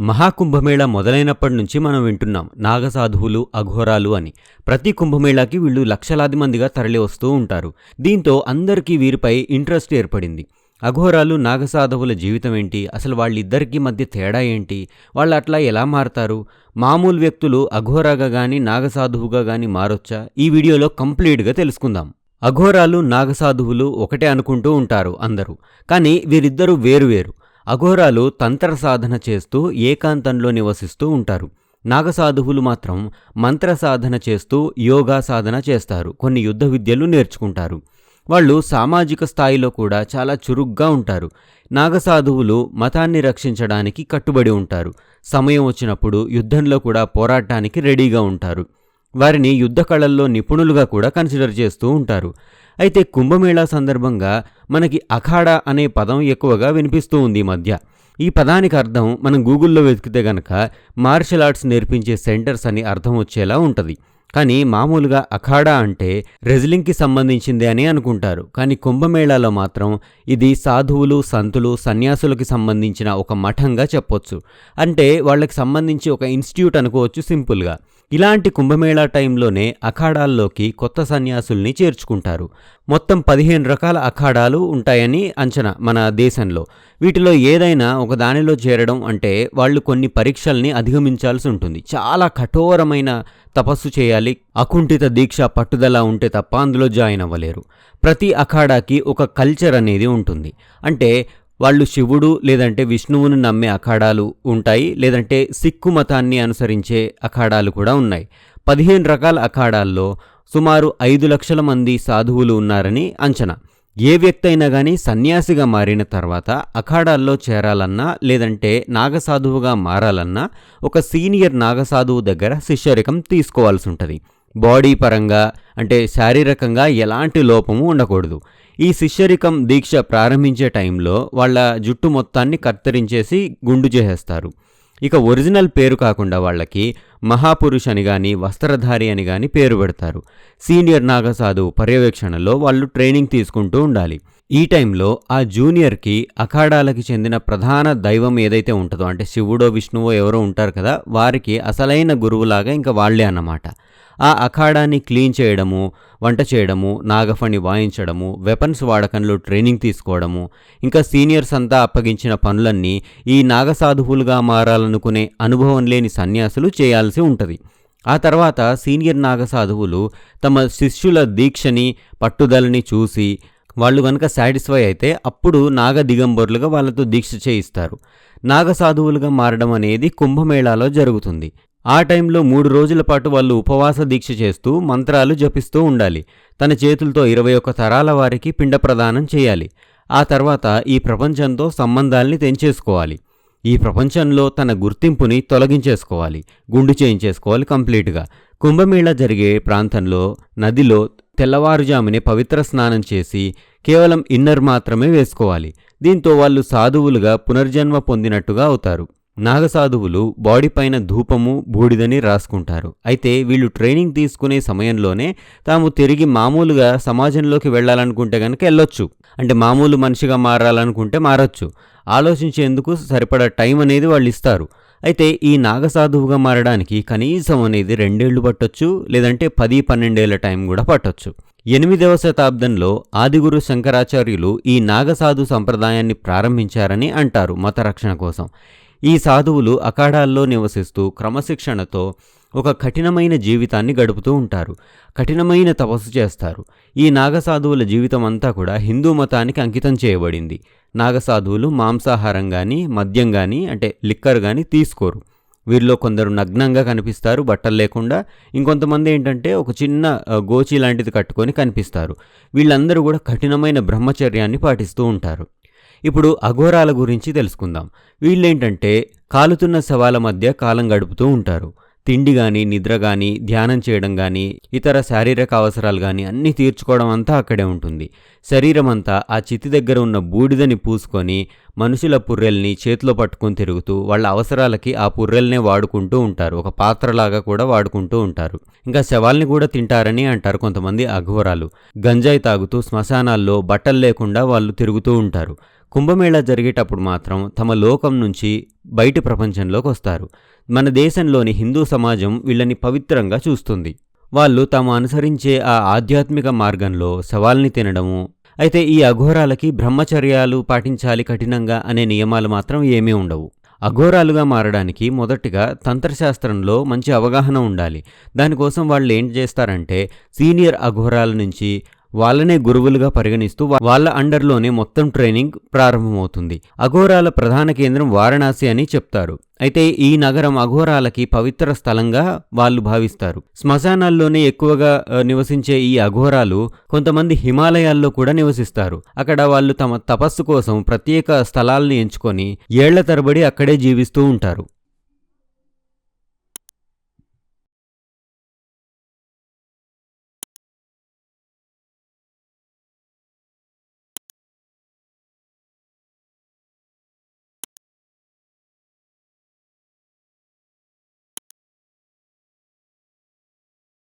మహాకుంభమేళా మొదలైనప్పటి నుంచి మనం వింటున్నాం నాగసాధువులు అఘోరాలు అని. ప్రతి కుంభమేళాకి వీళ్ళు లక్షలాది మందిగా తరలి వస్తూ ఉంటారు. దీంతో అందరికీ వీరిపై ఇంట్రెస్ట్ ఏర్పడింది. అఘోరాలు నాగసాధువుల జీవితం ఏంటి? అసలు వాళ్ళిద్దరికీ మధ్య తేడా ఏంటి? వాళ్ళు అట్లా ఎలా మారతారు? మామూలు వ్యక్తులు అఘోరాగా కానీ నాగసాధువుగా కానీ మారొచ్చా? ఈ వీడియోలో కంప్లీట్గా తెలుసుకుందాం. అఘోరాలు నాగసాధువులు ఒకటే అనుకుంటూ ఉంటారు అందరూ. కానీ వీరిద్దరూ వేరువేరు అఘోరాలు తంత్ర సాధన చేస్తూ ఏకాంతంలో నివసిస్తూ ఉంటారు. నాగసాధువులు మాత్రం మంత్ర సాధన చేస్తూ యోగా సాధన చేస్తారు. కొన్ని యుద్ధ విద్యలు నేర్చుకుంటారు. వాళ్ళు సామాజిక స్థాయిలో కూడా చాలా చురుగ్గా ఉంటారు. నాగసాధువులు మతాన్ని రక్షించడానికి కట్టుబడి ఉంటారు. సమయం వచ్చినప్పుడు యుద్ధంలో కూడా పోరాటానికి రెడీగా ఉంటారు. వారిని యుద్ధ కళల్లో నిపుణులుగా కూడా కన్సిడర్ చేస్తూ ఉంటారు. అయితే కుంభమేళా సందర్భంగా మనకి అఖాడా అనే పదం ఎక్కువగా వినిపిస్తూ ఉంది ఈ మధ్య. ఈ పదానికి అర్థం మనం గూగుల్లో వెతికితే గనక మార్షల్ ఆర్ట్స్ నేర్పించే సెంటర్స్ అని అర్థం వచ్చేలా ఉంటుంది. కానీ మామూలుగా అఖాడా అంటే రెజ్లింగ్కి సంబంధించింది అని అనుకుంటారు. కానీ కుంభమేళాలో మాత్రం ఇది సాధువులు సంతులు సన్యాసులకి సంబంధించిన ఒక మఠంగా చెప్పొచ్చు. అంటే వాళ్ళకి సంబంధించి ఒక ఇన్స్టిట్యూట్ అనుకోవచ్చు సింపుల్గా. ఇలాంటి కుంభమేళా టైంలోనే అఖాడాల్లోకి కొత్త సన్యాసుల్ని చేర్చుకుంటారు. మొత్తం పదిహేను రకాల అఖాడాలు ఉంటాయని అంచనా మన దేశంలో. వీటిలో ఏదైనా ఒక దానిలో చేరడం అంటే వాళ్ళు కొన్ని పరీక్షల్ని అధిగమించాల్సి ఉంటుంది. చాలా కఠోరమైన తపస్సు చేయాలి. అకుంఠిత దీక్ష పట్టుదల ఉంటే తప్ప అందులో జాయిన్ అవ్వలేరు. ప్రతి అఖాడాకి ఒక కల్చర్ అనేది ఉంటుంది. అంటే వాళ్ళు శివుడు లేదంటే విష్ణువును నమ్మే అఖాడాలు ఉంటాయి. లేదంటే సిక్కు మతాన్ని అనుసరించే అఖాడాలు కూడా ఉన్నాయి. పదిహేను రకాల అఖాడాల్లో సుమారు ఐదు లక్షల మంది సాధువులు ఉన్నారని అంచనా. ఏ వ్యక్తి అయినా కానీ సన్యాసిగా మారిన తర్వాత అఖాడాల్లో చేరాలన్నా లేదంటే నాగసాధువుగా మారాలన్నా ఒక సీనియర్ నాగసాధువు దగ్గర శిష్యరికం తీసుకోవాల్సి ఉంటుంది బాడీ పరంగా అంటే శారీరకంగా ఎలాంటి లోపము ఉండకూడదు. ఈ శిష్యరికం దీక్ష ప్రారంభించే టైంలో వాళ్ళ జుట్టు మొత్తాన్ని కత్తిరించేసి గుండు చేసేస్తారు. ఇక ఒరిజినల్ పేరు కాకుండా వాళ్ళకి మహాపురుష్ అని కానీ వస్త్రధారి అని కానీ పేరు పెడతారు. సీనియర్ నాగసాధు పర్యవేక్షణలో వాళ్ళు ట్రైనింగ్ తీసుకుంటూ ఉండాలి. ఈ టైంలో ఆ జూనియర్కి అఖాడాలకి చెందిన ప్రధాన దైవం ఏదైతే ఉంటుందో అంటే శివుడో విష్ణువో ఎవరో ఉంటారు కదా వారికి అసలైన గురువులాగా ఇంకా వాళ్ళే అన్నమాట. ఆ అఖాడాన్ని క్లీన్ చేయడము వంట చేయడము నాగఫణి వాయించడము వెపన్స్ వాడకంలో ట్రైనింగ్ తీసుకోవడము ఇంకా సీనియర్స్ అంతా అప్పగించిన పనులన్నీ ఈ నాగసాధువులుగా మారాలనుకునే అనుభవం లేని సన్యాసులు చేయాల్సి ఉంటుంది. ఆ తర్వాత సీనియర్ నాగసాధువులు తమ శిష్యుల దీక్షని పట్టుదలని చూసి వాళ్ళు కనుక సాటిస్ఫై అయితే అప్పుడు నాగ దిగంబరులుగా వాళ్ళతో దీక్ష చేయిస్తారు. నాగసాధువులుగా మారడం అనేది కుంభమేళాలో జరుగుతుంది. ఆ టైంలో మూడు రోజుల పాటు వాళ్ళు ఉపవాస దీక్ష చేస్తూ మంత్రాలు జపిస్తూ ఉండాలి. తన చేతులతో ఇరవై ఒక్క తరాల వారికి పిండ ప్రదానం చేయాలి. ఆ తర్వాత ఈ ప్రపంచంతో సంబంధాల్ని తెంచేసుకోవాలి. ఈ ప్రపంచంలో తన గుర్తింపుని తొలగించేసుకోవాలి. గుండు చేయించేసుకోవాలి కంప్లీట్గా. కుంభమేళ జరిగే ప్రాంతంలో నదిలో తెల్లవారుజామునే పవిత్ర స్నానం చేసి కేవలం ఇన్నర్ మాత్రమే వేసుకోవాలి. దీంతో వాళ్ళు సాధువులుగా పునర్జన్మ పొందినట్టుగా అవుతారు. నాగసాధువులు బాడీ పైన ధూపము బూడిదని రాసుకుంటారు. అయితే వీళ్ళు ట్రైనింగ్ తీసుకునే సమయంలోనే తాము తిరిగి మామూలుగా సమాజంలోకి వెళ్ళాలనుకుంటే కనుక వెళ్ళొచ్చు. అంటే మామూలు మనిషిగా మారాలనుకుంటే మారచ్చు. ఆలోచించేందుకు సరిపడా టైం అనేది వాళ్ళు ఇస్తారు. అయితే ఈ నాగసాధువుగా మారడానికి కనీసం అనేది రెండేళ్ళు పట్టొచ్చు లేదంటే పది పన్నెండేళ్ళ టైం కూడా పట్టొచ్చు. ఎనిమిదవ శతాబ్దంలో ఆదిగురు శంకరాచార్యులు ఈ నాగసాధు సంప్రదాయాన్ని ప్రారంభించారని అంటారు మతరక్షణ కోసం. ఈ సాధువులు అఖాడాల్లో నివసిస్తూ క్రమశిక్షణతో ఒక కఠినమైన జీవితాన్ని గడుపుతూ ఉంటారు. కఠినమైన తపస్సు చేస్తారు. ఈ నాగసాధువుల జీవితం అంతా కూడా హిందూ మతానికి అంకితం చేయబడింది. నాగసాధువులు మాంసాహారం కానీ మద్యం కానీ అంటే లిక్కర్ కానీ తీసుకోరు. వీరిలో కొందరు నగ్నంగా కనిపిస్తారు బట్టలు లేకుండా. ఇంకొంతమంది ఏంటంటే ఒక చిన్న గోచి లాంటిది కట్టుకొని కనిపిస్తారు. వీళ్ళందరూ కూడా కఠినమైన బ్రహ్మచర్యాన్ని పాటిస్తూ ఉంటారు. ఇప్పుడు అఘోరాల గురించి తెలుసుకుందాం. వీళ్ళేంటంటే కాలుతున్న శవాల మధ్య కాలం గడుపుతూ ఉంటారు. తిండి కానీ నిద్ర కానీ ధ్యానం చేయడం కానీ ఇతర శారీరక అవసరాలు కానీ అన్నీ తీర్చుకోవడం అంతా అక్కడే ఉంటుంది. శరీరం అంతా ఆ చితి దగ్గర ఉన్న బూడిదని పూసుకొని మనుషుల పుర్రెల్ని చేతిలో పట్టుకొని తిరుగుతూ వాళ్ళ అవసరాలకి ఆ పుర్రెల్నే వాడుకుంటూ ఉంటారు. ఒక పాత్రలాగా కూడా వాడుకుంటూ ఉంటారు. ఇంకా శవాల్ని కూడా తింటారని అంటారు కొంతమంది అఘోరాలు. గంజాయి తాగుతూ శ్మశానాల్లో బట్టలు లేకుండా వాళ్ళు తిరుగుతూ ఉంటారు. కుంభమేళా జరిగేటప్పుడు మాత్రం తమ లోకం నుంచి బయటి ప్రపంచంలోకి వస్తారు. మన దేశంలోని హిందూ సమాజం వీళ్ళని పవిత్రంగా చూస్తుంది. వాళ్ళు తాము అనుసరించే ఆ ఆధ్యాత్మిక మార్గంలో సవాల్ని తినడము అయితే ఈ అఘోరాలకి బ్రహ్మచర్యాలు పాటించాలి కఠినంగా అనే నియమాలు మాత్రం ఏమీ ఉండవు. అఘోరాలుగా మారడానికి మొదటిగా తంత్రశాస్త్రంలో మంచి అవగాహన ఉండాలి. దానికోసం వాళ్ళు ఏం చేస్తారంటే సీనియర్ అఘోరాల నుంచి వాళ్ళనే గురువులుగా పరిగణిస్తూ వాళ్ళ అండర్లోనే మొత్తం ట్రైనింగ్ ప్రారంభమవుతుంది. అఘోరాల ప్రధాన కేంద్రం వారణాసి అని చెప్తారు. అయితే ఈ నగరం అఘోరాలకి పవిత్ర స్థలంగా వాళ్ళు భావిస్తారు. శ్మశానాల్లోనే ఎక్కువగా నివసించే ఈ అఘోరాలు కొంతమంది హిమాలయాల్లో కూడా నివసిస్తారు. అక్కడ వాళ్ళు తమ తపస్సు కోసం ప్రత్యేక స్థలాల్ని ఎంచుకొని ఏళ్ళ తరబడి అక్కడే జీవిస్తూ ఉంటారు.